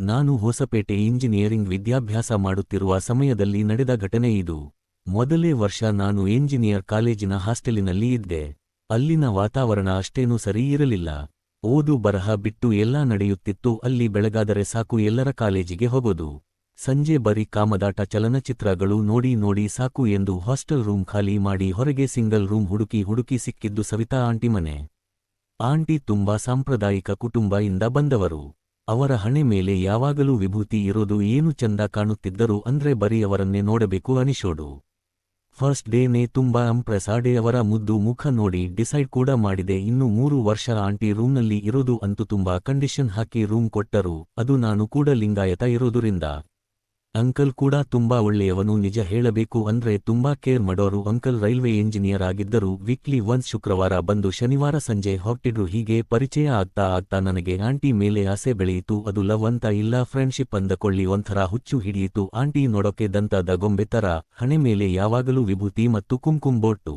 ನಾನು ಹೊಸಪೇಟೆ ಇಂಜಿನಿಯರಿಂಗ್ ವಿದ್ಯಾಭ್ಯಾಸ ಮಾಡುತ್ತಿರುವ ಸಮಯದಲ್ಲಿ ನಡೆದ ಘಟನೆ ಇದು. ಮೊದಲೇ ವರ್ಷ ನಾನು ಎಂಜಿನಿಯರ್ ಕಾಲೇಜಿನ ಹಾಸ್ಟೆಲಿನಲ್ಲಿ ಇದ್ದೆ. ಅಲ್ಲಿನ ವಾತಾವರಣ ಅಷ್ಟೇನೂ ಸರಿ ಇರಲಿಲ್ಲ. ಓದು ಬರಹ ಬಿಟ್ಟು ಎಲ್ಲಾ ನಡೆಯುತ್ತಿತ್ತು. ಅಲ್ಲಿ ಬೆಳಗಾದರೆ ಸಾಕು ಎಲ್ಲರ ಕಾಲೇಜಿಗೆ ಹೋಗೋದು. ಸಂಜೆ ಬರೀ ಕಾಮದಾಟ ಚಲನಚಿತ್ರಗಳು ನೋಡಿ ನೋಡಿ ಸಾಕು ಎಂದು ಹಾಸ್ಟೆಲ್ ರೂಮ್ ಖಾಲಿ ಮಾಡಿ ಹೊರಗೆ ಸಿಂಗಲ್ ರೂಮ್ ಹುಡುಕಿ ಹುಡುಕಿ ಸಿಕ್ಕಿದ್ದು ಸವಿತಾ ಆಂಟಿ ಮನೆ ಆಂಟಿ ತುಂಬಾ ಸಾಂಪ್ರದಾಯಿಕ ಕುಟುಂಬ ಇಂದ ಬಂದವರು. ಅವರ ಹಣೆ ಮೇಲೆ ಯಾವಾಗಲೂ ವಿಭೂತಿ ಇರೋದು ಏನು ಚಂದ ಕಾಣುತ್ತಿದ್ದರು ಅಂದ್ರೆ ಬರೀ ನೋಡಬೇಕು ಅನಿಸೋಡು. ಫಸ್ಟ್ ಡೇನೇ ತುಂಬಾ ಅಂಪ್ರೆಸ್ ಆಡೆ ಅವರ ಮುದ್ದು ಮುಖ ನೋಡಿ ಡಿಸೈಡ್ ಕೂಡ ಮಾಡಿದೆ ಇನ್ನು ಮೂರು ವರ್ಷ ಆಂಟಿ ರೂಮ್ನಲ್ಲಿ ಇರೋದು ಅಂತೂ ತುಂಬಾ ಕಂಡೀಷನ್ ಹಾಕಿ ರೂಮ್ ಕೊಟ್ಟರು, ಅದು ನಾನು ಕೂಡ ಲಿಂಗಾಯತ ಇರೋದುರಿಂದ. ಅಂಕಲ್ ಕೂಡ ತುಂಬಾ ಒಳ್ಳೆಯವನು, ನಿಜ ಹೇಳಬೇಕು ಅಂದ್ರೆ ತುಂಬಾ ಕೇರ್ ಮಾಡೋರು. ಅಂಕಲ್ ರೈಲ್ವೆ ಇಂಜಿನಿಯರ್ ಆಗಿದ್ದರು ವೀಕ್ಲಿ ಒನ್ಸ್ ಶುಕ್ರವಾರ ಬಂದು ಶನಿವಾರ ಸಂಜೆ ಹೊರಟಿದ್ರು, ಹೀಗೆ ಪರಿಚಯ ಆಗ್ತಾ ಆಗ್ತಾ ನನಗೆ ಆಂಟಿ ಮೇಲೆ ಆಸೆ ಬೆಳೆಯಿತು. ಅದು ಲವ್ ಅಂತ ಇಲ್ಲ, ಫ್ರೆಂಡ್ಶಿಪ್ ಅಂದಕೊಳ್ಳಿ, ಒಂಥರ ಹುಚ್ಚು ಹಿಡಿಯಿತು. ಆಂಟಿ ನೋಡೋಕೆ ದಂತದ ಗೊಂಬೆ ತರ, ಹಣೆ ಮೇಲೆ ಯಾವಾಗಲೂ ವಿಭೂತಿ ಮತ್ತು ಕುಂಕುಂಬೋಟ್ಟು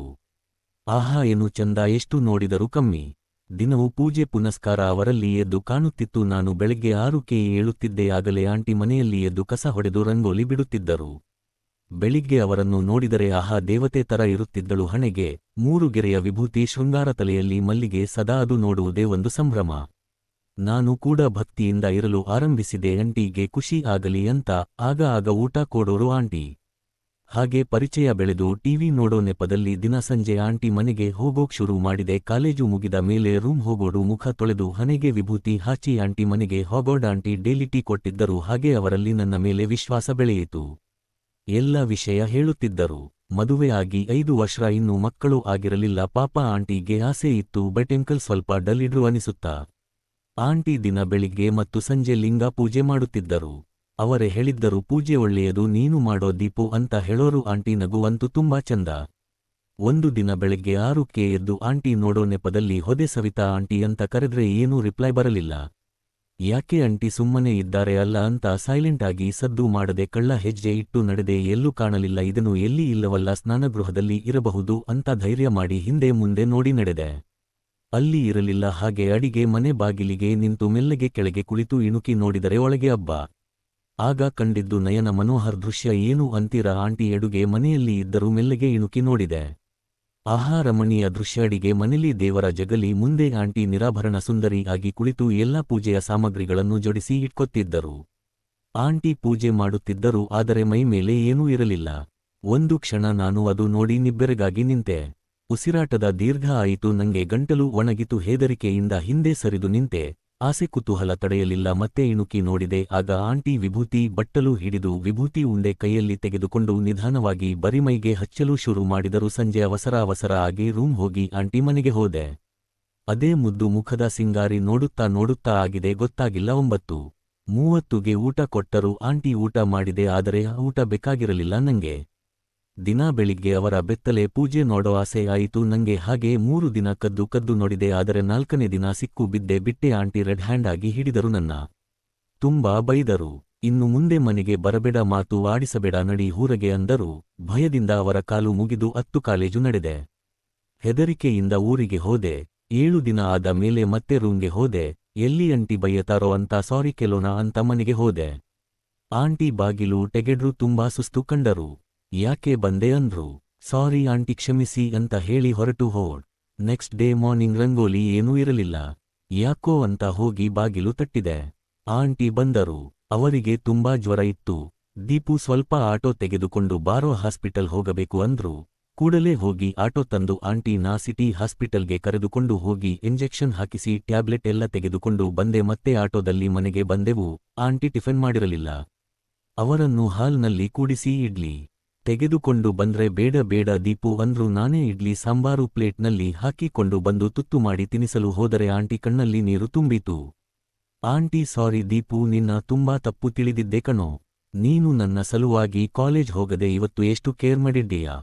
ಆಹಾ, ಏನು ಚಂದ, ಎಷ್ಟು ನೋಡಿದರೂ ಕಮ್ಮಿ. ದಿನವೂ ಪೂಜೆ ಪುನಸ್ಕಾರ ಅವರಲ್ಲಿ ಎದ್ದು ಕಾಣುತ್ತಿತ್ತು. ನಾನು ಬೆಳಗ್ಗೆ ಆರುಕ್ಕೆ ಏಳುತ್ತಿದ್ದೆ ಆಗಲೇ ಆಂಟಿ ಮನೆಯಲ್ಲಿ ಎದ್ದು ಕಸ ಹೊಡೆದು ರಂಗೋಲಿ ಬಿಡುತ್ತಿದ್ದರು. ಬೆಳಿಗ್ಗೆ ಅವರನ್ನು ನೋಡಿದರೆ ಆಹಾ, ದೇವತೆ ತರ ಇರುತ್ತಿದ್ದಳು. ಹಣೆಗೆ, ಮೂರು ಗೆರೆಯ ವಿಭೂತಿ ಶೃಂಗಾರ ತಲೆಯಲ್ಲಿ ಮಲ್ಲಿಗೆ, ಸದಾ ಅದು ನೋಡುವುದೇ ಒಂದು ಸಂಭ್ರಮ. ನಾನು ಕೂಡ ಭಕ್ತಿಯಿಂದ ಇರಲು ಆರಂಭಿಸಿದೆ. ಆಂಟಿಗೆ ಖುಷಿ ಆಗಲಿ ಅಂತ, ಆಗ ಆಗ ಊಟ ಕೊಡೋರು ಆಂಟಿ. ಹಾಗೆ ಪರಿಚಯ ಬೆಳೆದು ಟಿವಿ ನೋಡೋ ನೆಪದಲ್ಲಿ ದಿನ ಸಂಜೆ ಆಂಟಿ ಮನೆಗೆ ಹೋಗೋಕ್ ಶುರು ಮಾಡಿದೆ. ಕಾಲೇಜು ಮುಗಿದ ಮೇಲೆ ರೂಮ್ ಹೋಗೋಡು ಮುಖ ತೊಳೆದು ಹನೆಗೆ ವಿಭೂತಿ ಹಾಚಿ ಆಂಟಿ ಮನೆಗೆ ಹೋಗೋಡ್. ಆಂಟಿ ಡೇಲಿಟಿ ಟೀ ಕೊಟ್ಟಿದ್ದರು, ಹಾಗೆ ಅವರಲ್ಲಿ ನನ್ನ ಮೇಲೆ ವಿಶ್ವಾಸ ಬೆಳೆಯಿತು. ಎಲ್ಲ ವಿಷಯ ಹೇಳುತ್ತಿದ್ದರು. ಮದುವೆ ಆಗಿ ಐದು ವರ್ಷ ಇನ್ನೂ ಮಕ್ಕಳು ಆಗಿರಲಿಲ್ಲ. ಪಾಪ ಆಂಟಿಗೆ ಆಸೆ ಇತ್ತು, ಬಟ್ ಎಂಕಲ್ ಸ್ವಲ್ಪ ಡಲ್ಲಿಡ್ರು ಅನಿಸುತ್ತಾ. ಆಂಟಿ ದಿನ ಬೆಳಿಗ್ಗೆ ಮತ್ತು ಸಂಜೆ ಲಿಂಗ ಪೂಜೆ ಮಾಡುತ್ತಿದ್ದರು. ಅವರೇ ಹೇಳಿದ್ದರು, ಪೂಜೆ ಒಳ್ಳೆಯದು, ನೀನು ಮಾಡೋ ದೀಪು ಅಂತ ಹೇಳೋರು ಆಂಟಿ ನಗುವಂತೂ ತುಂಬಾ ಚಂದ. ಒಂದು ದಿನ ಬೆಳಗ್ಗೆ ಆರುಕ್ಕೆ ಎದ್ದು ಆಂಟಿ ನೋಡೋ ನೆಪದಲ್ಲಿ, ಹೊದೆ ಸವಿತಾ ಆಂಟಿ ಅಂತ ಕರೆದ್ರೆ ಏನೂ ರಿಪ್ಲೈ ಬರಲಿಲ್ಲ. ಯಾಕೆ ಆಂಟಿ ಸುಮ್ಮನೆ ಇದ್ದಾರೆ ಅಲ್ಲ ಅಂತ ಸೈಲೆಂಟ್ ಆಗಿ ಸದ್ದು ಮಾಡದೆ ಕಳ್ಳ ಹೆಜ್ಜೆ ಇಟ್ಟು ನಡೆದೆ, ಎಲ್ಲೂ ಕಾಣಲಿಲ್ಲ, ಇದನ್ನು ಎಲ್ಲಿ ಇಲ್ಲವಲ್ಲ, ಸ್ನಾನಗೃಹದಲ್ಲಿ ಇರಬಹುದು ಅಂತ ಧೈರ್ಯ ಮಾಡಿ ಹಿಂದೆ ಮುಂದೆ ನೋಡಿ ನಡೆದೆ. ಅಲ್ಲಿ ಇರಲಿಲ್ಲ, ಹಾಗೆ ಅಡಿಗೆ ಮನೆ ಬಾಗಿಲಿಗೆ ನಿಂತು ಮೆಲ್ಲಗೆ ಕೆಳಗೆ ಕುಳಿತು ಇಣುಕಿ ನೋಡಿದರೆ ಒಳಗೆ ಹಬ್ಬ ಆಗ ಕಂಡಿದ್ದು ನಯನ ಮನೋಹರ್ ದೃಶ್ಯ ಏನು ಅಂತೀರ? ಆಂಟಿ ಎಡುಗೆ ಮನೆಯಲ್ಲಿ ಇದ್ದರೂ ಮೆಲ್ಲಗೆ ಇಣುಕಿ ನೋಡಿದೆ. ಆಹಾ ರಮಣೀಯ ದೃಶ್ಯ, ಅಡಿಗೆ ಮನೆಯಲ್ಲಿ ದೇವರ ಜಗಲಿ, ಮುಂದೆ ಆಂಟಿ ನಿರಾಭರಣ ಸುಂದರಿ ಆಗಿ ಕುಳಿತು ಎಲ್ಲಾ ಪೂಜೆಯ ಸಾಮಗ್ರಿಗಳನ್ನು ಜೋಡಿಸಿ ಇಟ್ಕೊತ್ತಿದ್ದರು. ಆಂಟಿ ಪೂಜೆ ಮಾಡುತ್ತಿದ್ದರು, ಆದರೆ ಮೈ ಮೇಲೆ ಏನೂ ಇರಲಿಲ್ಲ. ಒಂದು ಕ್ಷಣ ನಾನು ಅದು ನೋಡಿ ನಿಬ್ಬೆರಗಾಗಿ ನಿಂತೆ. ಉಸಿರಾಟದ ದೀರ್ಘ ಆಯಿತು, ನಂಗೆ ಗಂಟಲು ಒಣಗಿತು, ಹೇದರಿಕೆಯಿಂದ ಹಿಂದೆ ಸರಿದು ನಿಂತೆ. ಆಸೆ ಕುತೂಹಲ ತಡೆಯಲಿಲ್ಲ, ಮತ್ತೆ ಇಣುಕಿ ನೋಡಿದೆ. ಆಗ ಆಂಟಿ ವಿಭೂತಿ ಬಟ್ಟಲು ಹಿಡಿದು ವಿಭೂತಿ ಉಂಡೆ ಕೈಯಲ್ಲಿ ತೆಗೆದುಕೊಂಡು ನಿಧಾನವಾಗಿ ಬರಿಮೈಗೆ ಹಚ್ಚಲು ಶುರು ಮಾಡಿದರು. ಸಂಜೆ ಅವಸರ ಅವಸರ ಆಗಿ ರೂಮ್ ಹೋಗಿ ಆಂಟಿ ಮನೆಗೆ ಹೋದೆ. ಅದೇ ಮುದ್ದು ಮುಖದ ಸಿಂಗಾರಿ ನೋಡುತ್ತಾ ನೋಡುತ್ತಾ ಆಗಿದೆ, ಗೊತ್ತಾಗಿಲ್ಲ. ಒಂಬತ್ತು ಮೂವತ್ತುಗೆ ಊಟ ಕೊಟ್ಟರು. ಆಂಟಿ ಊಟ ಮಾಡಿದೆ, ಆದರೆ ಊಟ ಬೇಕಾಗಿರಲಿಲ್ಲ ನಂಗೆ. ದಿನಾ ಬೆಳಿಗ್ಗೆ ಅವರ ಬೆತ್ತಲೆ ಪೂಜೆ ನೋಡೋ ಆಸೆಯಾಯಿತು ನಂಗೆ ಹಾಗೆ ಮೂರು ದಿನ ಕದ್ದು ಕದ್ದು ನೋಡಿದೆ. ಆದರೆ ನಾಲ್ಕನೇ ದಿನ ಸಿಕ್ಕು ಬಿದ್ದೆ. ಬಿಟ್ಟೆ ಆಂಟಿ ರೆಡ್ ಹ್ಯಾಂಡ್ ಆಗಿ ಹಿಡಿದರು ನನ್ನ. ತುಂಬಾ ಬೈದರು. ಇನ್ನು ಮುಂದೆ ಮನೆಗೆ ಬರಬೇಡ, ಮಾತು ಆಡಿಸಬೇಡ, ನಡಿ ಹೂರಗೆ ಅಂದರು. ಭಯದಿಂದ ಅವರ ಕಾಲು ಮುಗಿದು ಹತ್ತು ಕಾಲೇಜು ನಡೆದೆ. ಹೆದರಿಕೆಯಿಂದ ಊರಿಗೆ ಹೋದೆ. ಏಳು ದಿನ ಆದ ಮೇಲೆ ಮತ್ತೆ ರೂಮ್ಗೆ ಹೋದೆ. ಎಲ್ಲಿ ಅಂಟಿ ಬೈಯತಾರೋ ಅಂತ ಸಾರಿ ಕೆಲೋಣ ಅಂತ ಮನೆಗೆ ಹೋದೆ. ಆಂಟಿ ಬಾಗಿಲು ಟೆಗೆಡ್ರು ತುಂಬಾ ಸುಸ್ತು ಕಂಡರು. ಯಾಕೆ ಬಂದೆ ಅಂದ್ರು, ಸಾರಿ ಆಂಟಿ ಕ್ಷಮಿಸಿ ಅಂತ ಹೇಳಿ ಹೊರಟು ಹೋಡ್, ನೆಕ್ಸ್ಟ್ ಡೇ ಮಾರ್ನಿಂಗ್ ರಂಗೋಲಿ ಏನೂ ಇರಲಿಲ್ಲ, ಯಾಕೋ ಅಂತ ಹೋಗಿ ಬಾಗಿಲು ತಟ್ಟಿದೆ ಆಂಟಿ ಬಂದರು, ಅವರಿಗೆ ತುಂಬಾ ಜ್ವರ ಇತ್ತು. ದೀಪು ಸ್ವಲ್ಪ ಆಟೋ ತೆಗೆದುಕೊಂಡು ಬಾರೋ ಹಾಸ್ಪಿಟಲ್ ಹೋಗಬೇಕು ಅಂದ್ರು. ಕೂಡಲೇ ಹೋಗಿ ಆಟೋ ತಂದು ಆಂಟಿನ ಸಿಟಿ ಹಾಸ್ಪಿಟಲ್ಗೆ ಕರೆದುಕೊಂಡು ಹೋಗಿ ಇಂಜೆಕ್ಷನ್ ಹಾಕಿಸಿ ಟ್ಯಾಬ್ಲೆಟ್ ಎಲ್ಲ ತೆಗೆದುಕೊಂಡು ಬಂದೆ ಮತ್ತೆ ಆಟೋದಲ್ಲಿ ಮನೆಗೆ ಬಂದೆವು. ಆಂಟಿ ಟಿಫನ್ ಮಾಡಿರಲಿಲ್ಲ. ಅವರನ್ನು ಹಾಲ್ನಲ್ಲಿ ಕೂಡಿಸಿ ಇಡ್ಲಿ. ತೆಗೆದುಕೊಂಡು ಬಂದ್ರೆ ಬೇಡ ಬೇಡ ದೀಪು ಅಂದ್ರು ನಾನೇ ಇಡ್ಲಿ ಸಾಂಬಾರು ಪ್ಲೇಟ್ನಲ್ಲಿ ಹಾಕಿಕೊಂಡು ಬಂದು ತುತ್ತು ಮಾಡಿ ತಿನಿಸಲು ಹೋದರೆ ಆಂಟಿ ಕಣ್ಣಲ್ಲಿ ನೀರು ತುಂಬಿತು. ಆಂಟಿ ಸಾರಿ ದೀಪು ನಿನ್ನ ತುಂಬಾ ತಪ್ಪು ತಿಳಿದಿದ್ದೆ ಕಣೋ. ನೀನು ನನ್ನ ಸಲುವಾಗಿ ಕಾಲೇಜ್ ಹೋಗದೆ ಇವತ್ತು ಎಷ್ಟು ಕೇರ್ ಮಾಡಿದ್ದೀಯಾ?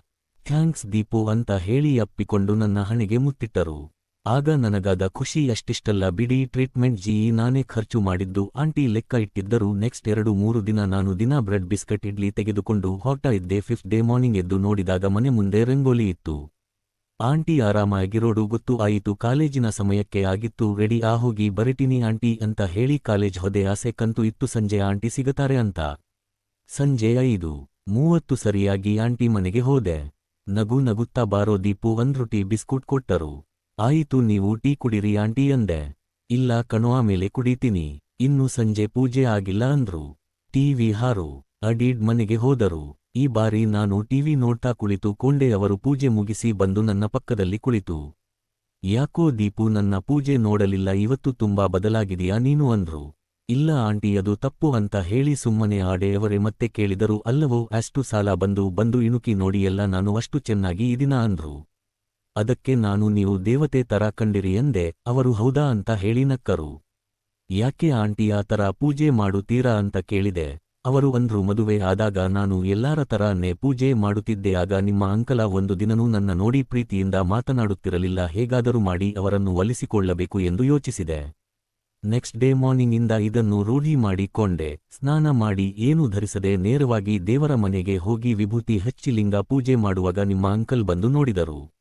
ಥ್ಯಾಂಕ್ಸ್ ದೀಪು ಅಂತ ಹೇಳಿ ಅಪ್ಪಿಕೊಂಡು ನನ್ನ ಹಣೆಗೆ ಮುತ್ತಿಟ್ಟರು. ಆಗ ನನಗಾದ ಖುಷಿ ಅಷ್ಟಿಷ್ಟಲ್ಲ ಬಿಡಿ, ಟ್ರೀಟ್ಮೆಂಟ್ ಜಿಇ ನಾನೇ ಖರ್ಚು ಮಾಡಿದ್ದು. ಆಂಟಿ ಲೆಕ್ಕ ಇಟ್ಟಿದ್ದರು. ನೆಕ್ಸ್ಟ್ ಎರಡು, ಮೂರು ದಿನ ನಾನು ದಿನ ಬ್ರೆಡ್ ಬಿಸ್ಕಟ್ ಇಡ್ಲಿ ತೆಗೆದುಕೊಂಡು ಹೋಗ್ತಾ ಇದ್ದೆ. ಫಿಫ್ತ್ ಡೇ ಮಾರ್ನಿಂಗ್ ಎದ್ದು ನೋಡಿದಾಗ ಮನೆ ಮುಂದೆ ರಂಗೋಲಿ ಇತ್ತು. ಆಂಟಿ ಆರಾಮಾಗಿರೋಡು ಗೊತ್ತು ಆಯಿತು. ಕಾಲೇಜಿನ ಸಮಯಕ್ಕೆ ಆಗಿತ್ತು. ರೆಡಿ ಆ ಹೋಗಿ ಬರಟಿನಿ ಆಂಟಿ ಅಂತ ಹೇಳಿ ಕಾಲೇಜ್ ಹೊದೆ ಆಸೆ ಕಂತು ಇತ್ತು. ಸಂಜೆ ಆಂಟಿ ಸಿಗತಾರೆ ಅಂತ. ಸಂಜೆ ಐದು, ಮೂವತ್ತು ಸರಿಯಾಗಿ ಆಂಟಿ ಮನೆಗೆ ಹೋದೆ. ನಗು ನಗುತ್ತಾ ಬಾರೋ ದೀಪು ಒಂದ್ರೊಟಿ ಬಿಸ್ಕುಟ್ ಕೊಟ್ಟರು. ಆಯಿತು ನೀವು ಟೀ ಕುಡಿರಿ ಆಂಟಿ ಅಂದೆ. ಇಲ್ಲ ಕಣೋ ಆಮೇಲೆ ಕುಡಿತೀನಿ. ಇನ್ನು ಸಂಜೆ ಪೂಜೆ ಆಗಿಲ್ಲ ಅಂದ್ರು. ಟಿವಿ ಹಾರು. ಅಡೀಡ್ ಮನೆಗೆ ಹೋದರು. ಈ ಬಾರಿ ನಾನು ಟಿವಿ ನೋಡ್ತಾ ಕುಳಿತು ಕೊಂಡೆ ಅವರು ಪೂಜೆ ಮುಗಿಸಿ ಬಂದು ನನ್ನ ಪಕ್ಕದಲ್ಲಿ ಕುಳಿತು. ಯಾಕೋ ದೀಪು ನನ್ನ ಪೂಜೆ ನೋಡಲಿಲ್ಲ ಇವತ್ತು ತುಂಬಾ ಬದಲಾಗಿದೆಯಾ ನೀನು ಅಂದ್ರು. ಇಲ್ಲ ಆಂಟಿ ಅದು ತಪ್ಪು ಅಂತ ಹೇಳಿ ಸುಮ್ಮನೆ ಆಡೆಯವರೇ ಮತ್ತೆ ಕೇಳಿದರು ಅಲ್ಲವೋ ಅಷ್ಟು ಸಾಲ ಬಂದು ಬಂದು ಇಣುಕಿ ನೋಡಿ ಎಲ್ಲ ನಾನು ಅಷ್ಟು ಚೆನ್ನಾಗಿ ಇದಿನ ಅಂದ್ರು. ಅದಕ್ಕೆ ನಾನು ನೀವು ದೇವತೆ ತರ ಕಂಡಿರಿ ಎಂದೆ. ಅವರು ಹೌದಾ ಅಂತ ಹೇಳಿ ನಕ್ಕರು. ಯಾಕೆ ಆಂಟಿ ಆ ಪೂಜೆ ಮಾಡುತ್ತೀರಾ ಅಂತ ಕೇಳಿದೆ. ಅವರು ಅಂದ್ರು, ಮದುವೆ ಆದಾಗ ನಾನು ಎಲ್ಲಾರ ತರಾನೇ ಪೂಜೆ ಮಾಡುತ್ತಿದ್ದೆ. ಆಗ ನಿಮ್ಮ ಅಂಕಲ ಒಂದು ದಿನನೂ ನನ್ನ ನೋಡಿ ಪ್ರೀತಿಯಿಂದ ಮಾತನಾಡುತ್ತಿರಲಿಲ್ಲ. ಹೇಗಾದರೂ ಮಾಡಿ ಅವರನ್ನು ಒಲಿಸಿಕೊಳ್ಳಬೇಕು ಎಂದು ಯೋಚಿಸಿದೆ. ನೆಕ್ಸ್ಟ್ ಡೇ ಮಾರ್ನಿಂಗ್ ಇಂದ ಇದನ್ನು ರೂಢಿ ಮಾಡಿಕೊಂಡೆ. ಸ್ನಾನ ಮಾಡಿ ಏನೂ ಧರಿಸದೆ ನೇರವಾಗಿ ದೇವರ ಮನೆಗೆ ಹೋಗಿ ವಿಭೂತಿ ಹಚ್ಚಿ ಲಿಂಗ ಪೂಜೆ ಮಾಡುವಾಗ ನಿಮ್ಮ ಅಂಕಲ್ ಬಂದು ನೋಡಿದರು.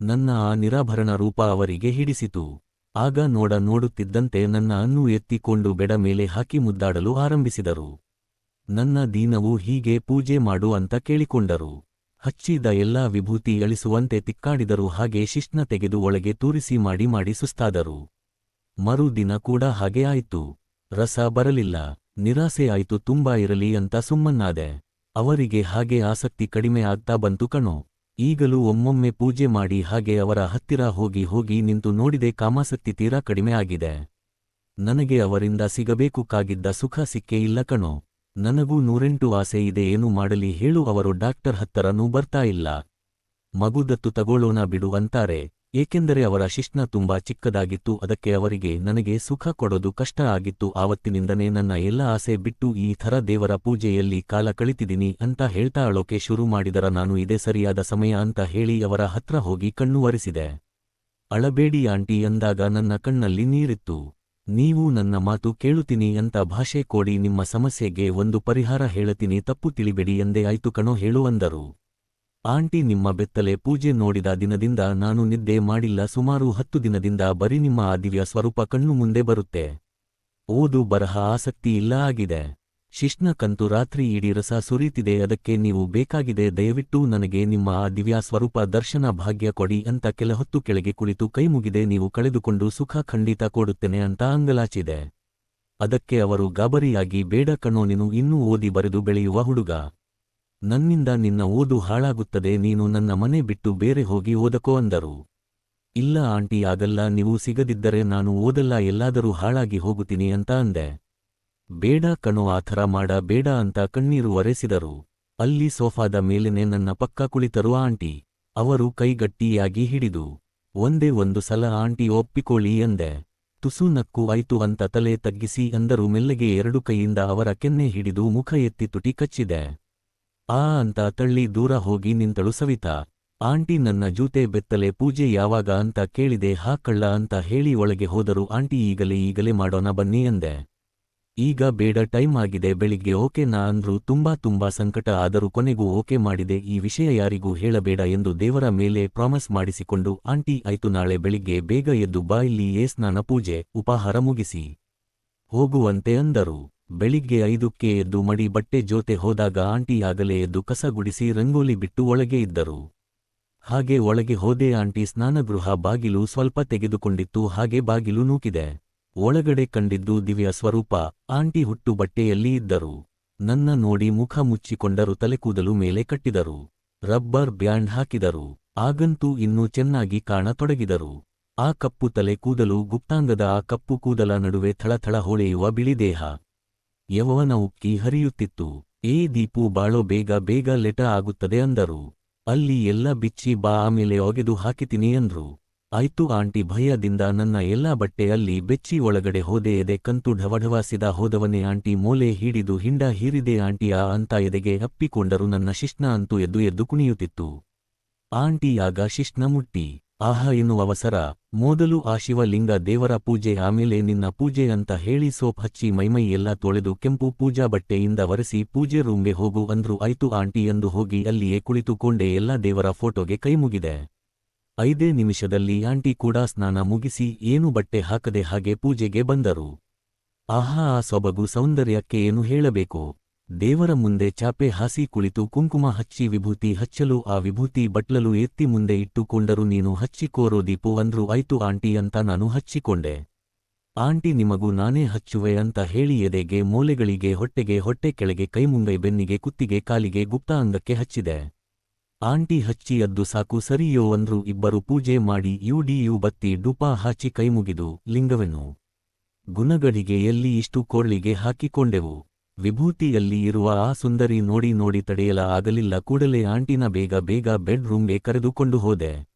ನನ್ನ ಆ ನಿರಾಭರಣ ರೂಪ ಅವರಿಗೆ ಹಿಡಿಸಿತು. ಆಗ ನೋಡ ನೋಡುತ್ತಿದ್ದಂತೆ ನನ್ನ ಅನ್ನು ಎತ್ತಿಕೊಂಡು ಬೆಡ ಮೇಲೆ ಹಾಕಿ ಮುದ್ದಾಡಲು ಆರಂಭಿಸಿದರು. ನನ್ನ ದೀನವು ಹೀಗೆ ಪೂಜೆ ಮಾಡು ಅಂತ ಕೇಳಿಕೊಂಡರು. ಹಚ್ಚಿದ ಎಲ್ಲಾ ವಿಭೂತಿ ಅಳಿಸುವಂತೆ ತಿಕ್ಕಾಡಿದರು ಹಾಗೆ ಶಿಷ್ಣ ತೆಗೆದು ಒಳಗೆ ತೂರಿಸಿ ಮಾಡಿ ಮಾಡಿ ಸುಸ್ತಾದರು. ಮರುದಿನ ಕೂಡ ಹಾಗೆ ಆಯಿತು. ರಸ ಬರಲಿಲ್ಲ. ನಿರಾಸೆ ಆಯ್ತು, ತುಂಬಾ ಇರಲಿ ಅಂತ ಸುಮ್ಮನ್ನಾದೆ. ಅವರಿಗೆ ಹಾಗೆ ಆಸಕ್ತಿ ಕಡಿಮೆ ಆಗ್ತಾ ಬಂತು ಕಣೋ. ಈಗಲೂ ಒಮ್ಮೊಮ್ಮೆ ಪೂಜೆ ಮಾಡಿ ಹಾಗೆ ಅವರ ಹತ್ತಿರ ಹೋಗಿ ಹೋಗಿ ನಿಂತು ನೋಡಿದೆ ಕಾಮಾಸಕ್ತಿ ತೀರಾ ಕಡಿಮೆ ಆಗಿದೆ. ನನಗೆ ಅವರಿಂದ ಸಿಗಬೇಕು ಕಾಗಿದ್ದ ಸುಖ ಸಿಕ್ಕೇ ಇಲ್ಲ ಕಣೋ. ನನಗೂ ನೂರೆಂಟು ಆಸೆ ಇದೆ ಏನು ಮಾಡಲಿ ಹೇಳು ಅವರು ಡಾಕ್ಟರ್ ಹತ್ತರನೂ ಬರ್ತಾ ಇಲ್ಲ. ಮಗುದತ್ತು ದತ್ತು ಬಿಡು ಅಂತಾರೆ. ಏಕೆಂದರೆ ಅವರ ಶಿಷ್ಣ ತುಂಬಾ ಚಿಕ್ಕದಾಗಿತ್ತು, ಅದಕ್ಕೆ ಅವರಿಗೆ ನನಗೆ ಸುಖ ಕೊಡೋದು ಕಷ್ಟ ಆಗಿತ್ತು ಆವತ್ತಿನಿಂದನೇ ನನ್ನ ಎಲ್ಲ ಆಸೆ ಬಿಟ್ಟು ಈ ಥರ ದೇವರ ಪೂಜೆಯಲ್ಲಿ ಕಾಲ ಕಳಿತಿದ್ದೀನಿ ಅಂತ ಹೇಳ್ತಾ ಅಳೋಕೆ ಶುರು ಮಾಡಿದರ ನಾನು ಇದೇ ಸರಿಯಾದ ಸಮಯ ಅಂತ ಹೇಳಿ ಅವರ ಹತ್ರ ಹೋಗಿ ಕಣ್ಣು ಒರೆಸಿದೆ. ಅಳಬೇಡಿ ಆಂಟಿ ಅಂದಾಗ ನನ್ನ ಕಣ್ಣಲ್ಲಿ ನೀರಿತ್ತು. ನೀವು ನನ್ನ ಮಾತು ಕೇಳುತ್ತೀನಿ ಅಂತ ಭಾಷೆ ಕೋಡಿ, ನಿಮ್ಮ ಸಮಸ್ಯೆಗೆ ಒಂದು ಪರಿಹಾರ ಹೇಳತೀನಿ ತಪ್ಪು ತಿಳಿಬೇಡಿ ಎಂದೇ ಆಯ್ತು ಕಣೋ ಹೇಳು ಅಂದರು. ಆಂಟಿ ನಿಮ್ಮ ಬೆತ್ತಲೆ ಪೂಜೆ ನೋಡಿದ ದಿನದಿಂದ ನಾನು ನಿದ್ದೆ ಮಾಡಿಲ್ಲ. ಸುಮಾರು ಹತ್ತು ದಿನದಿಂದ ಬರೀ ನಿಮ್ಮ ಆ ದಿವ್ಯ ಸ್ವರೂಪ ಕಣ್ಣು ಮುಂದೆ ಬರುತ್ತೆ. ಓದು ಬರಹ ಆಸಕ್ತಿ ಇಲ್ಲ ಆಗಿದೆ. ಶಿಷ್ಣ ಕಂತು ರಾತ್ರಿ ಇಡೀ ರಸ ಸುರಿತಿದೆ. ಅದಕ್ಕೆ ನೀವು ಬೇಕಾಗಿದೆ, ದಯವಿಟ್ಟು ನನಗೆ ನಿಮ್ಮ ಆ ದಿವ್ಯ ಸ್ವರೂಪ ದರ್ಶನ ಭಾಗ್ಯ ಕೊಡಿ ಅಂತ ಕೆಲ ಹೊತ್ತು ಕೆಳಗೆ ಕುಳಿತು ಕೈಮುಗಿದೆ ನೀವು ಕಳೆದುಕೊಂಡು ಸುಖ ಖಂಡಿತ ಕೊಡುತ್ತೇನೆ ಅಂತ ಅಂಗಲಾಚಿದೆ. ಅದಕ್ಕೆ ಅವರು ಗಾಬರಿಯಾಗಿ, ಬೇಡ ಕಣೋ, ನೀನು ಇನ್ನೂ ಓದಿ ಬರೆದು ಬೆಳೆಯುವ ಹುಡುಗ. ನನ್ನಿಂದ ನಿನ್ನ ಓದು ಹಾಳಾಗುತ್ತದೆ, ನೀನು ನನ್ನ ಮನೆ ಬಿಟ್ಟು ಬೇರೆ ಹೋಗಿ ಓದಕೋ ಅಂದರು. ಇಲ್ಲ ಆಂಟಿ ಆಗಲ್ಲ ನೀವು ಸಿಗದಿದ್ದರೆ ನಾನು ಓದಲ್ಲ, ಎಲ್ಲಾದರೂ ಹಾಳಾಗಿ ಹೋಗುತ್ತೀನಿ ಅಂತ ಅಂದೆ. ಬೇಡ ಕಣೋ, ಆ ಥರ ಮಾಡ, ಬೇಡ ಅಂತ ಕಣ್ಣೀರು ಒರೆಸಿದರು. ಅಲ್ಲಿ ಸೋಫಾದ ಮೇಲೆನೆ ನನ್ನ ಪಕ್ಕ ಕುಳಿತರು ಆಂಟಿ. ಅವರು ಕೈಗಟ್ಟಿಯಾಗಿ ಹಿಡಿದು, ಒಂದೇ ಒಂದು ಸಲ ಆಂಟಿ ಒಪ್ಪಿಕೊಳ್ಳಿ ಎಂದೆ ತುಸು ನಕ್ಕು ಆಯ್ತು ಅಂತ ತಲೆ ತಗ್ಗಿಸಿ ಅಂದರು, ಮೆಲ್ಲಗೆ ಎರಡು ಕೈಯಿಂದ ಅವರ ಕೆನ್ನೆ ಹಿಡಿದು ಮುಖ ಎತ್ತಿ ತುಟಿ ಕಚ್ಚಿದೆ. ಆ ಅಂತ ತಳ್ಳಿ ದೂರ ಹೋಗಿ ನಿಂತಳು ಸವಿತಾ. ಆಂಟಿ ನನ್ನ ಜೂತೆ ಬೆತ್ತಲೆ ಪೂಜೆ ಯಾವಾಗ ಅಂತ ಕೇಳಿದೆ, ಹಾಕಳ್ಳ ಅಂತ ಹೇಳಿ ಒಳಗೆ ಹೋದರು. ಆಂಟಿ ಈಗಲೇ ಈಗಲೇ ಮಾಡೋಣ ಬನ್ನಿ ಎಂದೆ ಈಗ ಬೇಡ, ಟೈಮ್ ಆಗಿದೆ, ಬೆಳಿಗ್ಗೆ ಓಕೆ ನಾ ಅಂದ್ರು ತುಂಬಾ ತುಂಬಾ ಸಂಕಟ ಆದರೂ ಕೊನೆಗೂ ಓಕೆ ಮಾಡಿದೆ. ಈ ವಿಷಯ ಯಾರಿಗೂ ಹೇಳಬೇಡ ಎಂದು ದೇವರ ಮೇಲೆ ಪ್ರಾಮಿಸ್ ಮಾಡಿಸಿಕೊಂಡು, ಆಂಟಿ ಆಯ್ತು, ನಾಳೆ ಬೆಳಿಗ್ಗೆ ಬೇಗ ಎದ್ದು ಬಾ, ಇಲ್ಲಿ ಏ ಸ್ನಾನ ಪೂಜೆ, ಉಪಾಹಾರ ಮುಗಿಸಿ. ಹೋಗುವಂತೆ ಅಂದರು. ಬೆಳಿಗ್ಗೆ ಐದುಕ್ಕೆ ಎದ್ದು ಮಡಿ ಬಟ್ಟೆ ಜೊತೆ ಹೋದಾಗ ಆಂಟಿ ಆಗಲೇ ಎದ್ದು ಕಸ ಗುಡಿಸಿ ರಂಗೋಲಿ ಬಿಟ್ಟು ಒಳಗೆ ಇದ್ದರು. ಹಾಗೆ ಒಳಗೆ ಹೋದೆ ಆಂಟಿ ಸ್ನಾನಗೃಹ ಬಾಗಿಲು ಸ್ವಲ್ಪ ತೆಗೆದುಕೊಂಡಿತ್ತು, ಹಾಗೆ ಬಾಗಿಲು ನೂಕಿದೆ. ಒಳಗಡೆ ಕಂಡಿದ್ದು ದಿವ್ಯ ಸ್ವರೂಪ, ಆಂಟಿ ಹುಟ್ಟು ಬಟ್ಟೆಯಲ್ಲಿ ಇದ್ದರು. ನನ್ನ ನೋಡಿ ಮುಖ ಮುಚ್ಚಿಕೊಂಡರು ತಲೆಕೂದಲು ಮೇಲೆ ಕಟ್ಟಿದರು. ರಬ್ಬರ್ ಬ್ಯಾಂಡ್ ಹಾಕಿದರು. ಆಗಂತೂ ಇನ್ನೂ ಚೆನ್ನಾಗಿ ಕಾಣತೊಡಗಿದರು. ಆ ಕಪ್ಪು ತಲೆ ಕೂದಲು, ಗುಪ್ತಾಂಗದ ಆ ಕಪ್ಪು ಕೂದಲ ನಡುವೆ ಥಳಥಳ ಹೊಳೆಯುವ ಬಿಳಿದೇಹ ಯೌವನ ಉಕ್ಕಿ ಹರಿಯುತ್ತಿತ್ತು ಏ ದೀಪು ಬಾಳೋ ಬೇಗ ಬೇಗ ಲೆಟ ಆಗುತ್ತದೆ ಅಂದರು. ಅಲ್ಲಿ ಎಲ್ಲ ಬಿಚ್ಚಿ ಬಾ ಆಮೇಲೆ ಒಗೆದು ಹಾಕಿತೀನಿ ಅಂದ್ರು. ಆಯ್ತು ಆಂಟಿ ಭಯದಿಂದ ನನ್ನ ಎಲ್ಲ ಬಟ್ಟೆ ಅಲ್ಲಿ ಬೆಚ್ಚಿ ಒಳಗಡೆ ಹೋದೆ ಎದೆ ಕಂತು ಢವಢವಾಸಿದ ಹೋದವನೇ ಆಂಟಿ ಮೋಲೆ ಹಿಡಿದು ಹಿಂಡ ಹೀರಿದೆ ಆಂಟಿಯ ಅಂತ ಎದೆಗೆ ಅಪ್ಪಿಕೊಂಡರು ನನ್ನ ಶಿಷ್ಣ ಅಂತೂ ಎದ್ದು ಎದ್ದು ಕುಣಿಯುತ್ತಿತ್ತು. ಆಂಟಿಯಾಗ ಶಿಷ್ಣ ಮುಟ್ಟಿ. ಆಹ ಎನ್ನುವವಸರ, ಮೊದಲು ಆ ಶಿವಲಿಂಗ ದೇವರ ಪೂಜೆ, ಆಮೇಲೆ ನಿನ್ನ ಪೂಜೆ ಅಂತ ಹೇಳಿ ಸೋಪ್ ಹಚ್ಚಿ ಮೈಮೈ ಎಲ್ಲ ತೊಳೆದು ಕೆಂಪು ಪೂಜಾ ಬಟ್ಟೆಯಿಂದ ಒರೆಸಿ ಪೂಜೆ ರೂಮ್ಗೆ ಹೋಗು ಅಂದ್ರು ಆಯ್ತು ಆಂಟಿ ಎಂದು ಹೋಗಿ ಅಲ್ಲಿಯೇ ಕುಳಿತುಕೊಂಡೆ ಎಲ್ಲ ದೇವರ ಫೋಟೋಗೆ ಕೈಮುಗಿದೆ ಐದೇ ನಿಮಿಷದಲ್ಲಿ ಆಂಟಿ ಕೂಡ ಸ್ನಾನ ಮುಗಿಸಿ ಏನು ಬಟ್ಟೆ ಹಾಕದೆ ಹಾಗೆ ಪೂಜೆಗೆ ಬಂದರು. ಆಹಾ ಆ ಸೊಬಗು ಸೌಂದರ್ಯಕ್ಕೆ ಏನು ಹೇಳಬೇಕು? ದೇವರ ಮುಂದೆ ಚಾಪೆ ಹಾಸಿ ಕುಳಿತು ಕುಂಕುಮ ಹಚ್ಚಿ ವಿಭೂತಿ ಹಚ್ಚಲು ಆ ವಿಭೂತಿ ಬಟ್ಲಲು ಎತ್ತಿ ಮುಂದೆ ಇಟ್ಟುಕೊಂಡರು ನೀನು ಹಚ್ಚಿಕೋರೋ ದೀಪು ಅಂದ್ರು ಆಯ್ತು ಆಂಟಿ ಅಂತ ನಾನು ಹಚ್ಚಿಕೊಂಡೆ. ಆಂಟಿ ನಿಮಗೂ ನಾನೇ ಹಚ್ಚುವೆ ಅಂತ ಹೇಳಿ ಎದೆಗೆ ಮೂಲೆಗಳಿಗೆ ಹೊಟ್ಟೆಗೆ ಹೊಟ್ಟೆ ಕೆಳಗೆ ಕೈಮುಂಗೈ ಬೆನ್ನಿಗೆ ಕುತ್ತಿಗೆ ಕಾಲಿಗೆ ಗುಪ್ತ ಅಂಗಕ್ಕೆ ಹಚ್ಚಿದೆ. ಆಂಟಿ ಹಚ್ಚಿ ಅದ್ದು ಸಾಕು ಸರಿಯೋ ಅಂದ್ರು ಇಬ್ಬರು ಪೂಜೆ ಮಾಡಿ ಯುಡಿಯು ಬತ್ತಿ ಡುಪಾ ಹಾಚಿ ಕೈಮುಗಿದು ಲಿಂಗವೆನು. ಗುಣಗಡಿಗೆ ಎಲ್ಲಿ ಇಷ್ಟು ಕೋಳ್ಳಿಗೆ ಹಾಕಿಕೊಂಡೆವು? ವಿಭೂತಿಯಲ್ಲಿ ಇರುವ ಆ ಸುಂದರಿ ನೋಡಿ ನೋಡಿ ತಡೆಯಲ ಆಗಲಿಲ್ಲ ಕೂಡಲೇ ಆಂಟಿನ ಬೇಗ ಬೇಗ ಬೆಡ್ ರೂಮ್ಗೆ ಕರೆದುಕೊಂಡು ಹೋದೆ.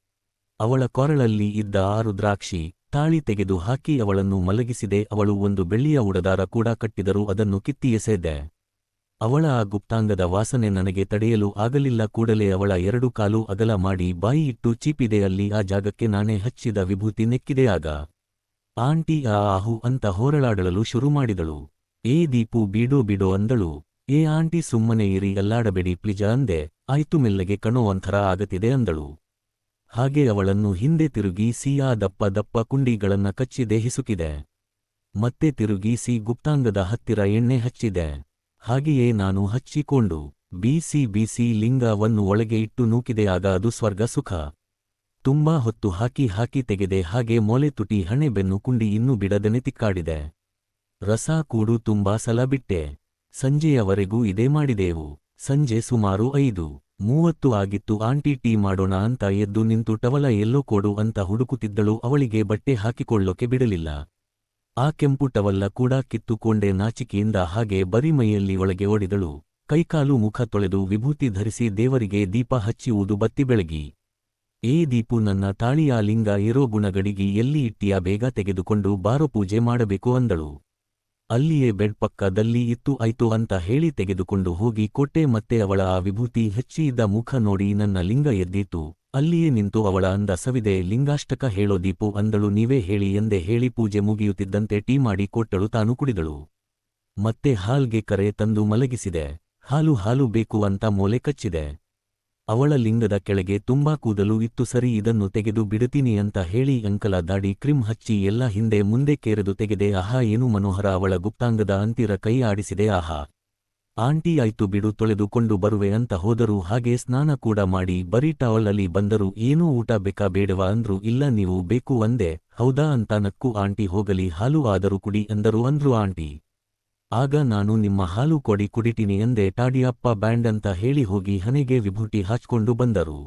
ಅವಳ ಕೊರಳಲ್ಲಿ ಇದ್ದ ಆರು ದ್ರಾಕ್ಷಿ ತಾಳಿ ತೆಗೆದು ಹಾಕಿ ಅವಳನ್ನು ಮಲಗಿಸಿದೆ. ಅವಳು ಒಂದು ಬೆಳ್ಳಿಯ ಉಡದಾರ ಕೂಡ ಕಟ್ಟಿದರೂ ಅದನ್ನು ಕಿತ್ತಿ ಎಸೆದೆ. ಅವಳ ಆ ಗುಪ್ತಾಂಗದ ವಾಸನೆ ನನಗೆ ತಡೆಯಲು ಆಗಲಿಲ್ಲ. ಕೂಡಲೇ ಅವಳ ಎರಡು ಕಾಲು ಅಗಲ ಮಾಡಿ ಬಾಯಿ ಇಟ್ಟು ಚೀಪಿದೆ. ಅಲ್ಲಿ ಆ ಜಾಗಕ್ಕೆ ನಾನೇ ಹಚ್ಚಿದ ವಿಭೂತಿ ನೆಕ್ಕಿದೆ. ಆಗ ಆಂಟಿ, ಆ ಆಹು ಅಂತ ಹೋರಳಾಡಲು ಶುರು ಮಾಡಿದಳು. ಏ ದೀಪು ಬೀಡೋ ಬಿಡೋ ಅಂದಳು. ಏ ಆಂಟಿ ಸುಮ್ಮನೆ ಇರಿ ಅಲ್ಲಾಡಬೇಡಿ ಪ್ಲಿಜ ಅಂದೆ. ಆಯ್ತು ಮೆಲ್ಲಗೆ ಕಣೋ ಒಂಥರ ಆಗತಿದೆ ಅಂದಳು. ಹಾಗೆ ಅವಳನ್ನು ಹಿಂದೆ ತಿರುಗಿ ಸಿಯಾ ದಪ್ಪ ದಪ್ಪ ಕುಂಡಿಗಳನ್ನ ಕಚ್ಚಿ ದೇಹಿಸುಕಿದೆ ಮತ್ತೆ ತಿರುಗಿ ಸಿ ಗುಪ್ತಾಂಗದ ಹತ್ತಿರ ಎಣ್ಣೆ ಹಚ್ಚಿದೆ. ಹಾಗೆಯೇ ನಾನು ಹಚ್ಚಿಕೊಂಡು ಬಿಸಿ ಬಿಸಿ ಲಿಂಗವನ್ನು ಒಳಗೆ ಇಟ್ಟು ನೂಕಿದೆ ಆಗ ಅದು ಸ್ವರ್ಗ ಸುಖ. ತುಂಬಾ ಹೊತ್ತು ಹಾಕಿ ಹಾಕಿ ತೆಗೆದೆ ಹಾಗೆ ಮೊಲೆ ತುಟಿ ಹಣೆ ಬೆನ್ನು ಕುಂಡಿ ಇನ್ನೂ ಬಿಡದನೆ ತಿಕ್ಕಾಡಿದೆ. ರಸ ಕೂಡು ತುಂಬಾ ಸಲ ಬಿಟ್ಟೆ. ಸಂಜೆಯವರೆಗೂ ಇದೇ ಮಾಡಿದೆವು. ಸಂಜೆ ಸುಮಾರು ಐದು, ಮೂವತ್ತು ಆಗಿತ್ತು. ಆಂಟಿ, ಟೀ ಮಾಡೋಣ ಅಂತ ಎದ್ದು ನಿಂತು ಟವಲ ಎಲ್ಲೋ ಕೊಡು ಅಂತ ಹುಡುಕುತ್ತಿದ್ದಳು. ಅವಳಿಗೆ ಬಟ್ಟೆ ಹಾಕಿಕೊಳ್ಳೋಕೆ ಬಿಡಲಿಲ್ಲ. ಆ ಕೆಂಪು ಟವಲ್ಲ ಕೂಡ ಕಿತ್ತುಕೊಂಡೆ ನಾಚಿಕೆಯಿಂದ ಹಾಗೆ ಬರಿ ಮೈಯಲ್ಲಿ ಒಳಗೆ ಓಡಿದಳು. ಕೈಕಾಲು ಮುಖ ತೊಳೆದು ವಿಭೂತಿ ಧರಿಸಿ ದೇವರಿಗೆ ದೀಪ ಹಚ್ಚಿ ಬತ್ತಿ ಬೆಳಗಿ. ಏ ದೀಪು, ನನ್ನ ತಾಳಿಯ ಲಿಂಗ ಇರೋ ಗುಣಗಡಿಗಿ ಎಲ್ಲಿ ಇಟ್ಟಿಯ? ಬೇಗ ತೆಗೆದುಕೊಂಡು ಬಾರೋ ಪೂಜೆ ಮಾಡಬೇಕು ಅಂದಳು. ಅಲ್ಲಿಯೇ ಬೆಡ್ ಪಕ್ಕದಲ್ಲಿ ಇತ್ತು, ಆಯ್ತು ಅಂತ ಹೇಳಿ ತೆಗೆದುಕೊಂಡು ಹೋಗಿ ಕೊಟ್ಟೆ. ಮತ್ತೆ ಅವಳ ಆ ವಿಭೂತಿ ಹೆಚ್ಚಿ ಇದ್ದ ಮುಖ ನೋಡಿ ನನ್ನ ಲಿಂಗ ಎದ್ದೀತು. ಅಲ್ಲಿಯೇ ನಿಂತು ಅವಳ ಅಂದ, ಸವಿದೆ, ಲಿಂಗಾಷ್ಟಕ ಹೇಳೋ ದೀಪು ಅಂದಳು, ನೀವೇ ಹೇಳಿ ಎಂದೇ ಹೇಳಿ ಪೂಜೆ ಮುಗಿಯುತ್ತಿದ್ದಂತೆ ಟೀ ಮಾಡಿ ಕೊಟ್ಟಳು, ತಾನು ಕುಡಿದಳು. ಮತ್ತೆ ಹಾಲ್ಗೆ ಕರೆ ತಂದು ಮಲಗಿಸಿದೆ. ಹಾಲು ಹಾಲು ಬೇಕು ಅಂತ ಮೂಲೆ ಕಚ್ಚಿದೆ. ಅವಳ ಲಿಂಗದ ಕೆಳಗೆ ತುಂಬಾ ಕೂದಲು ಇತ್ತು, ಸರಿ ಇದನ್ನು ತೆಗೆದು ಬಿಡುತ್ತೀನಿ ಅಂತ ಹೇಳಿ ಅಂಕಲ ದಾಡಿ ಕ್ರಿಮ್ ಹಚ್ಚಿ ಎಲ್ಲ ಹಿಂದೆ ಮುಂದೆ ಕೇರೆದು ತೆಗೆದೆ, ಆಹಾ, ಏನು ಮನೋಹರ, ಅವಳ ಗುಪ್ತಾಂಗದ ಅಂತಿರ ಕೈ ಆಡಿಸಿದೆ, ಆಹಾ. ಆಂಟಿ ಆಯ್ತು ಬಿಡು, ತೊಳೆದುಕೊಂಡು ಬರುವೆ ಅಂತ ಹೋದರು, ಹಾಗೆ ಸ್ನಾನ ಕೂಡ ಮಾಡಿ ಬರೀ ಟವಲಲ್ಲಿ ಬಂದರು, ಏನೂ ಊಟ ಬೇಕಾ ಬೇಡವಾ? ಅಂದ್ರು, ಇಲ್ಲ, ನೀವು ಬೇಕು ಅಂದೆ ಹೌದಾ? ಅಂತ ನಕ್ಕು ಆಂಟಿ ಹೋಗಲಿ, ಹಾಲು ಆದರೂ ಕುಡಿ, ಅಂದರು, ಅಂದ್ರು ಆಂಟಿ. ಆಗ ನಾನು ನಿಮ್ಮ ಹಾಲು ಕೊಡಿ ಕುಡಿತೀನಿ ಎಂದೆ ಟಾಡಿಯಪ್ಪ ಬ್ಯಾಂಡ್ ಅಂತ ಹೇಳಿ ಹೋಗಿ ಹನೆಗೆ ವಿಭೂತಿ ಹಾಚ್ಕೊಂಡು ಬಂದರು.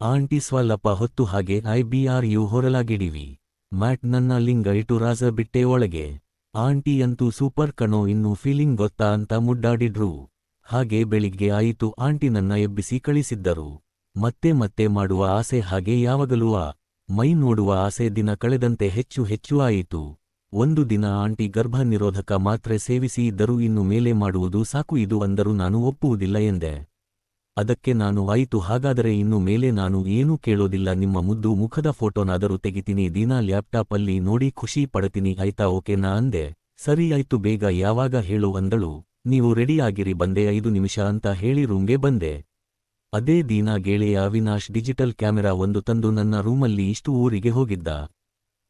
ಆಂಟಿ ಸ್ವಲ್ಲಪ್ಪ ಹೊತ್ತು ಹಾಗೆ ಐ ಬಿ ಆರ್ ಯು ಹೊರಲಾಗಿಡಿವಿ ಮ್ಯಾಟ್ ನನ್ನ ಲಿಂಗ ಇಟು ರಾಜ ಬಿಟ್ಟೆ ಒಳಗೆ. ಆಂಟಿ ಅಂತೂ ಸೂಪರ್ ಕಣೋ ಇನ್ನು ಫೀಲಿಂಗ್ ಗೊತ್ತಾ ಅಂತ ಮುಡ್ಡಾಡಿದ್ರು. ಹಾಗೆ ಬೆಳಿಗ್ಗೆ ಆಯಿತು ಆಂಟಿ ನನ್ನ ಎಬ್ಬಿಸಿ ಕಳಿಸಿದ್ದರು. ಮತ್ತೆ ಮತ್ತೆ ಮಾಡುವ ಆಸೆ ಹಾಗೆ ಯಾವಾಗಲೂ ಆ ಮೈ ನೋಡುವ ಆಸೆ ದಿನ ಕಳೆದಂತೆ ಹೆಚ್ಚು ಹೆಚ್ಚು ಆಯಿತು. ಒಂದು ದಿನ ಆಂಟಿ ಗರ್ಭ ನಿರೋಧಕ ಮಾತ್ರೆ ಸೇವಿಸಿ ಇದ್ದರೂ ಇನ್ನು ಮೇಲೆ ಮಾಡುವುದು ಸಾಕು, ಇದು ಅಂದರೂ ನಾನು ಒಪ್ಪುವುದಿಲ್ಲ ಎಂದೆ. ಅದಕ್ಕೆ ನಾನು, ಆಯಿತು, ಹಾಗಾದರೆ ಇನ್ನು ಮೇಲೆ ನಾನು ಏನೂ ಕೇಳೋದಿಲ್ಲ, ನಿಮ್ಮ ಮುದ್ದು ಮುಖದ ಫೋಟೋನಾದರೂ ತೆಗಿತೀನಿ, ದಿನಾ ಲ್ಯಾಪ್ಟಾಪಲ್ಲಿ ನೋಡಿ ಖುಷಿ ಪಡತೀನಿ ಆಯ್ತಾ ಓಕೆನಾ ಅಂದೆ. ಸರಿ, ಆಯ್ತು, ಬೇಗ ಯಾವಾಗ ಹೇಳು ಅಂದಳು. ನೀವು ರೆಡಿಯಾಗಿರಿ ಬಂದೆ, ಐದು ನಿಮಿಷ ಅಂತ ಹೇಳಿ ರೂಮ್ಗೆ ಬಂದೆ. ಅದೇ ದಿನ, ಗೆಳೆಯ ಅವಿನಾಶ್ ಡಿಜಿಟಲ್ ಕ್ಯಾಮೆರಾ ಒಂದು ತಂದು ನನ್ನ ರೂಮಲ್ಲಿ ಇಷ್ಟು ಊರಿಗೆ ಹೋಗಿದ್ದ.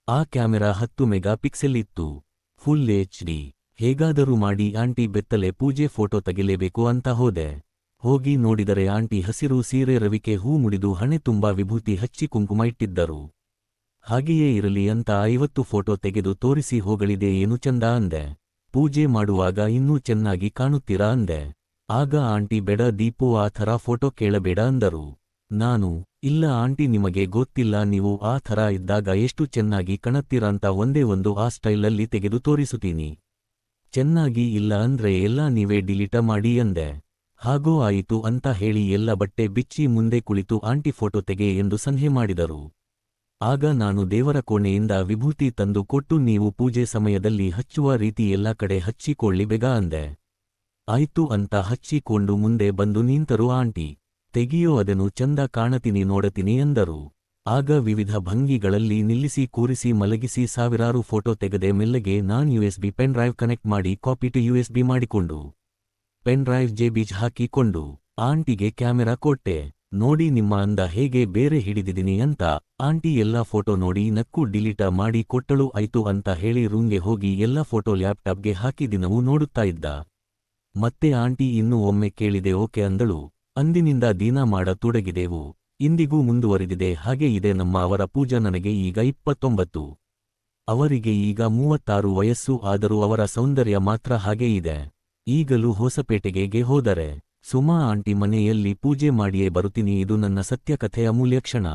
ಆ ಕ್ಯಾಮೆರಾ ಹತ್ತು ಮೆಗಾ ಪಿಕ್ಸೆಲ್ ಇತ್ತು. Full H D. ಹೇಗಾದರೂ ಮಾಡಿ ಆಂಟಿ ಬೆತ್ತಲೆ ಪೂಜೆ ಫೋಟೋ ತೆಗಿಲೇಬೇಕು ಅಂತ ಹೋದೆ. ಹೋಗಿ ನೋಡಿದರೆ ಆಂಟಿ ಹಸಿರು ಸೀರೆ ರವಿಕೆ ಹೂ ಮುಡಿದು ಹಣೆ ತುಂಬಾ ವಿಭೂತಿ ಹಚ್ಚಿ ಕುಂಕುಮ ಇಟ್ಟಿದ್ದರು. ಹಾಗೆಯೇ ಇರಲಿ ಅಂತ ಐವತ್ತು ಫೋಟೋ ತೆಗೆದು ತೋರಿಸಿ ಹೋಗಲಿದೆ ಏನು ಚಂದ ಅಂದೆ. ಪೂಜೆ ಮಾಡುವಾಗ ಇನ್ನೂ ಚೆನ್ನಾಗಿ ಕಾಣುತ್ತೀರಾ ಅಂದೆ. ಆಗ ಆಂಟಿ, ಬೆಡ ದೀಪೋ, ಆ ಥರ ಫೋಟೋ ಕೇಳಬೇಡ ಅಂದರು. ನಾನು ಇಲ್ಲ ಆಂಟಿ, ನಿಮಗೆ ಗೊತ್ತಿಲ್ಲ, ನೀವು ಆ ಥರ ಇದ್ದಾಗ ಎಷ್ಟು ಚೆನ್ನಾಗಿ ಕಣತ್ತೀರಂತ ಒಂದೇ ಒಂದು ಆ ಸ್ಟೈಲಲ್ಲಿ ತೆಗೆದು ತೋರಿಸುತ್ತೀನಿ. ಚೆನ್ನಾಗಿ ಇಲ್ಲ ಅಂದ್ರೆ ಎಲ್ಲ ನೀವೇ ಡಿಲೀಟ ಮಾಡಿ ಅಂದೆ ಹಾಗೋ ಆಯಿತು ಅಂತ ಹೇಳಿ ಎಲ್ಲ ಬಟ್ಟೆ ಬಿಚ್ಚಿ ಮುಂದೆ ಕುಳಿತು ಆಂಟಿ ಫೋಟೋ ತೆಗೆ ಎಂದು ಸನ್ಹೆ ಮಾಡಿದರು. ಆಗ ನಾನು ದೇವರ ಕೋಣೆಯಿಂದ ವಿಭೂತಿ ತಂದು ಕೊಟ್ಟು ನೀವು ಪೂಜೆ ಸಮಯದಲ್ಲಿ ಹಚ್ಚುವ ರೀತಿ ಎಲ್ಲ ಕಡೆ ಹಚ್ಚಿಕೊಳ್ಳಿ ಬೇಗ ಅಂದೆ. ಆಯ್ತು ಅಂತ ಹಚ್ಚಿಕೊಂಡು ಮುಂದೆ ಬಂದು ನಿಂತರು ಆಂಟಿ. ತೆಗಿಯೋ ಅದನ್ನು ಚಂದ ಕಾಣತೀನಿ ನೋಡತೀನಿ ಎಂದರು. ಆಗ ವಿವಿಧ ಭಂಗಿಗಳಲ್ಲಿ ನಿಲ್ಲಿಸಿ ಕೂರಿಸಿ ಮಲಗಿಸಿ ಸಾವಿರಾರು ಫೋಟೋ ತೆಗೆದೆ ಮೆಲ್ಲಗೆ ನಾನ್ ಯುಎಸ್ಬಿ ಪೆನ್ ಡ್ರೈವ್ ಕನೆಕ್ಟ್ ಮಾಡಿ ಕಾಪಿ ಟು ಯುಎಸ್ಬಿ ಮಾಡಿಕೊಂಡು. ಪೆನ್ ಡ್ರೈವ್ ಜೆಬೀಜ್ ಹಾಕಿಕೊಂಡು, ಆಂಟಿಗೆ ಕ್ಯಾಮೆರಾ ಕೊಟ್ಟೆ, ನೋಡಿ ನಿಮ್ಮ ಅಂದ ಹೇಗೆ ಬೇರೆ ಹಿಡಿದಿದ್ದೀನಿ ಅಂತ, ಆಂಟಿ ಎಲ್ಲಾ ಫೋಟೋ ನೋಡಿ ನಕ್ಕು ಡಿಲೀಟ ಮಾಡಿ ಕೊಟ್ಟಳು ಆಯ್ತು ಅಂತ ಹೇಳಿ ರೂಂಗೆ ಹೋಗಿ ಎಲ್ಲಾ ಫೋಟೋ ಲ್ಯಾಪ್ಟಾಪ್ಗೆ ಹಾಕಿ ದಿನವೂ ನೋಡುತ್ತಾ ಇದ್ದ. ಮತ್ತೆ ಆಂಟಿ ಇನ್ನೂ ಒಮ್ಮೆ ಕೇಳಿದೆ ಓಕೆ ಅಂದಳು. ಅಂದಿನಿಂದ ದೀನ ಮಾಡ ತೊಡಗಿದೆವು. ಇಂದಿಗೂ ಮುಂದುವರಿದಿದೆ. ಹಾಗೆ ಇದೆ. ನಮ್ಮ ಅವರ ಪೂಜಾ ನನಗೆ ಈಗ ಇಪ್ಪತ್ತೊಂಬತ್ತು. ಅವರಿಗೆ ಈಗ ಮೂವತ್ತಾರು ವಯಸ್ಸು. ಆದರೂ ಅವರ ಸೌಂದರ್ಯ ಮಾತ್ರ ಹಾಗೆ ಇದೆ. ಈಗಲೂ ಹೊಸಪೇಟೆಗೆ ಹೋದರೆ. ಸುಮಾ ಆಂಟಿ ಮನೆಯಲ್ಲಿ ಪೂಜೆ ಮಾಡಿಯೇ ಬರುತ್ತೀನಿ. ಇದು ನನ್ನ ಸತ್ಯಕಥೆಯ ಮೂಲ್ಯ ಕ್ಷಣ.